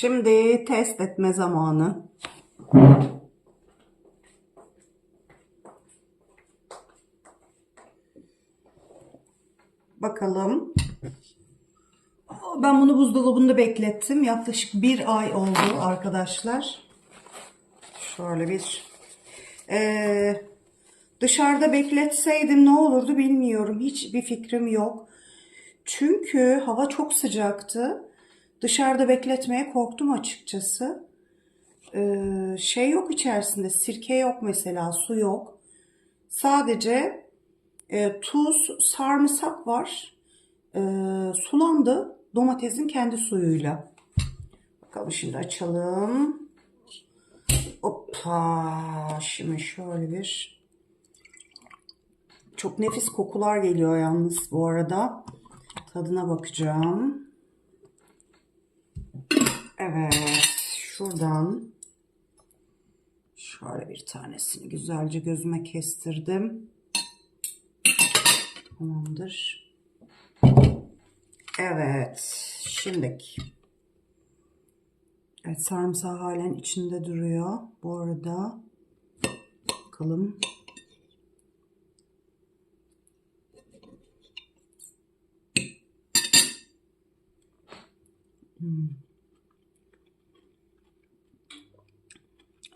Şimdi test etme zamanı. Bakalım. Ben bunu buzdolabında beklettim. Yaklaşık bir ay oldu arkadaşlar. Şöyle bir. Ee, dışarıda bekletseydim ne olurdu bilmiyorum. Hiç bir fikrim yok. Çünkü hava çok sıcaktı. Dışarıda bekletmeye korktum açıkçası. Ee, şey yok içerisinde. Sirke yok mesela. Su yok. Sadece e, tuz, sarımsak var. Ee, sulandı. Domatesin kendi suyuyla. Bakalım şimdi açalım. Hoppa. Şimdi şöyle bir çok nefis kokular geliyor yalnız bu arada. Tadına bakacağım. Evet. Şuradan şöyle bir tanesini güzelce gözüme kestirdim. Tamamdır. Evet. Şimdi Evet sarımsağı halen içinde duruyor. Bu arada bakalım. Hmm.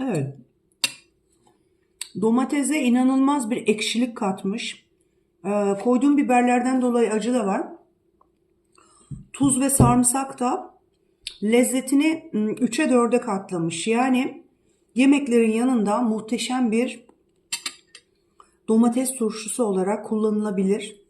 Evet. Domatese inanılmaz bir ekşilik katmış. Ee, koyduğum biberlerden dolayı acı da var. Tuz ve sarımsak da lezzetini 3'e 4'e katlamış. Yani yemeklerin yanında muhteşem bir domates turşusu olarak kullanılabilir.